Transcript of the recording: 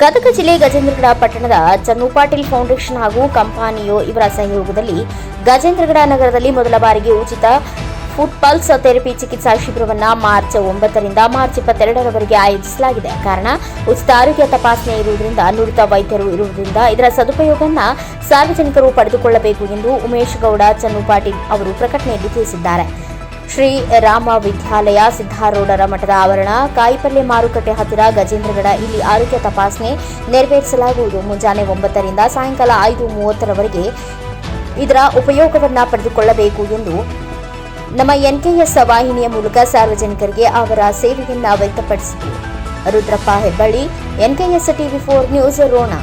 ಗದಗ ಜಿಲ್ಲೆ ಗಜೇಂದ್ರಗಡ ಪಟ್ಟಣದ ಚನ್ನು ಪಾಟೀಲ್ ಫೌಂಡೇಶನ್ ಹಾಗೂ ಕಂಪಾನಿಯೋ ಇವರ ಸಹಯೋಗದಲ್ಲಿ ಗಜೇಂದ್ರಗಡ ನಗರದಲ್ಲಿ ಮೊದಲ ಬಾರಿಗೆ ಉಚಿತ ಫುಡ್ ಪಲ್ಸ್ ಥೆರಪಿ ಚಿಕಿತ್ಸಾ ಶಿಬಿರವನ್ನು ಮಾರ್ಚ್ ಒಂಬತ್ತರಿಂದ ಮಾರ್ಚ್ ಇಪ್ಪತ್ತೆರಡರವರೆಗೆ ಆಯೋಜಿಸಲಾಗಿದೆ. ಕಾರಣ, ಉಚಿತ ಆರೋಗ್ಯ ತಪಾಸಣೆ ಇರುವುದರಿಂದ ನುರಿತ ವೈದ್ಯರು ಇರುವುದರಿಂದ ಇದರ ಸದುಪಯೋಗವನ್ನು ಸಾರ್ವಜನಿಕರು ಪಡೆದುಕೊಳ್ಳಬೇಕು ಎಂದು ಉಮೇಶ್ ಗೌಡ, ಚನ್ನು ಪಾಟೀಲ್ ಅವರು ಪ್ರಕಟಣೆಯಲ್ಲಿ ತಿಳಿಸಿದ್ದಾರೆ. ಶ್ರೀ ರಾಮ ವಿದ್ಯಾಲಯ ಸಿದ್ದಾರೂಢರ ಮಠದ ಆವರಣ, ಕಾಯಿಪಲ್ಲೆ ಮಾರುಕಟ್ಟೆ ಹತ್ತಿರ ಗಜೇಂದ್ರಗಡ ಇಲ್ಲಿ ಆರೋಗ್ಯ ತಪಾಸಣೆ ನೆರವೇರಿಸಲಾಗುವುದು. ಮುಂಜಾನೆ ಒಂಬತ್ತರಿಂದ ಸಾಯಂಕಾಲ ಐದು ಮೂವತ್ತರವರೆಗೆ ಇದರ ಉಪಯೋಗವನ್ನು ಪಡೆದುಕೊಳ್ಳಬೇಕು ಎಂದು ನಮ್ಮ ಎನ್ಕೆಎಸ್ ವಾಹಿನಿಯ ಮೂಲಕ ಸಾರ್ವಜನಿಕರಿಗೆ ಅವರ ಸೇವೆಯನ್ನು ವ್ಯಕ್ತಪಡಿಸಿದರು. Rudrappa Hebballi NKS TV four news, Ron.